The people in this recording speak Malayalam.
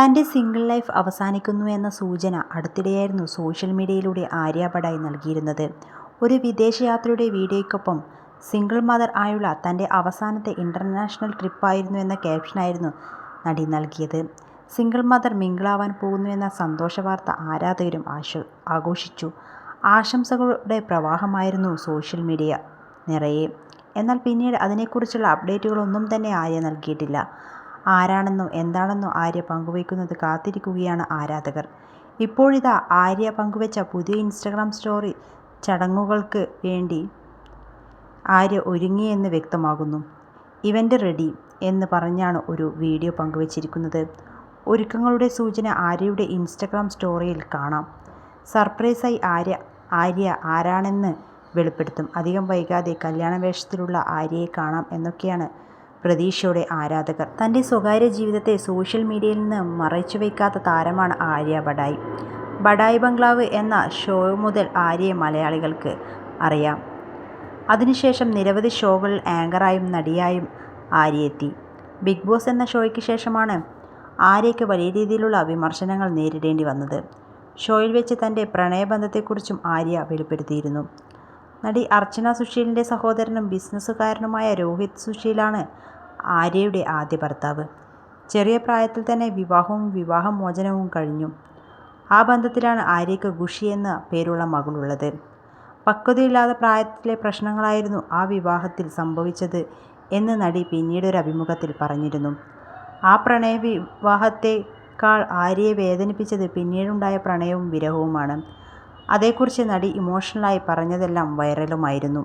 തന്റെ സിംഗിൾ ലൈഫ് അവസാനിക്കുന്നു എന്ന സൂചന അടുത്തിടെയായിരുന്നു സോഷ്യൽ മീഡിയയിലൂടെ ആര്യ ബഡായി നൽകിയിരുന്നത്. ഒരു വിദേശയാത്രയുടെ വീഡിയോയ്ക്കൊപ്പം സിംഗിൾ മദർ ആയുള്ള തന്റെ അവസാനത്തെ ഇന്റർനാഷണൽ ട്രിപ്പായിരുന്നു എന്ന ക്യാപ്ഷനായിരുന്നു നടി നൽകിയത്. സിംഗിൾ മദർ മിങ്കിളാവാൻ സന്തോഷ വാർത്ത ആരാധകരും ആശ ആഘോഷിച്ചു. ആശംസകളുടെ പ്രവാഹമായിരുന്നു സോഷ്യൽ മീഡിയ നിറയെ. എന്നാൽ പിന്നീട് അതിനെക്കുറിച്ചുള്ള അപ്ഡേറ്റുകളൊന്നും തന്നെ ആര്യ നൽകിയിട്ടില്ല. ആരാണെന്നോ എന്താണെന്നോ ആര്യ പങ്കുവയ്ക്കുന്നത് കാത്തിരിക്കുകയാണ് ആരാധകർ. ഇപ്പോഴിതാ ആര്യ പങ്കുവച്ച പുതിയ ഇൻസ്റ്റഗ്രാം സ്റ്റോറി ചടങ്ങുകൾക്ക് വേണ്ടി ആര്യ ഒരുങ്ങിയെന്ന് വ്യക്തമാകുന്നു. ഇവന്റ് റെഡി എന്ന് പറഞ്ഞാണ് ഒരു വീഡിയോ പങ്കുവച്ചിരിക്കുന്നത്. ഒരുക്കങ്ങളുടെ സൂചന ആര്യയുടെ ഇൻസ്റ്റഗ്രാം സ്റ്റോറിയിൽ കാണാം. സർപ്രൈസായി ആര്യ ആര്യ ആരാണെന്ന് വെളിപ്പെടുത്തും. അധികം വൈകാതെ കല്യാണ വേഷത്തിലുള്ള ആര്യയെ കാണാം എന്നൊക്കെയാണ് പ്രതീക്ഷയോടെ ആരാധകർ. തന്റെ സ്വകാര്യ ജീവിതത്തെ സോഷ്യൽ മീഡിയയിൽ നിന്ന് മറച്ചുവയ്ക്കാത്ത താരമാണ് ആര്യ ബഡായി. ബഡായി ബംഗ്ലാവ് എന്ന ഷോ മുതൽ ആര്യയെ മലയാളികൾക്ക് അറിയാം. അതിനുശേഷം നിരവധി ഷോകളിൽ ആങ്കറായും നടിയായും ആര്യ എത്തി. ബിഗ് ബോസ് എന്ന ഷോയ്ക്ക് ശേഷമാണ് ആര്യയ്ക്ക് വലിയ രീതിയിലുള്ള വിമർശനങ്ങൾ നേരിടേണ്ടി വന്നത്. ഷോയിൽ വെച്ച് തന്റെ പ്രണയബന്ധത്തെക്കുറിച്ചും ആര്യ വെളിപ്പെടുത്തിയിരുന്നു. നടി അർച്ചന സുശീലിന്റെ സഹോദരനും ബിസിനസ്സുകാരനുമായ രോഹിത് സുശീലാണ് ആര്യയുടെ ആദ്യ ഭർത്താവ്. ചെറിയ പ്രായത്തിൽ തന്നെ വിവാഹവും വിവാഹമോചനവും കഴിഞ്ഞു. ആ ബന്ധത്തിലാണ് ആര്യയ്ക്ക് ഖുഷി എന്ന പേരുള്ള മകളുള്ളത്. പക്വതയില്ലാത്ത പ്രായത്തിലെ പ്രശ്നങ്ങളായിരുന്നു ആ വിവാഹത്തിൽ സംഭവിച്ചത് എന്ന് നടി പിന്നീടൊരു അഭിമുഖത്തിൽ പറഞ്ഞിരുന്നു. ആ പ്രണയ വിവാഹത്തെക്കാൾ ആര്യയെ വേദനിപ്പിച്ചത് പിന്നീടുണ്ടായ പ്രണയവും വിരഹവുമാണ്. അതേക്കുറിച്ച് നടി ഇമോഷണലായി പറഞ്ഞതെല്ലാം വൈറലുമായിരുന്നു.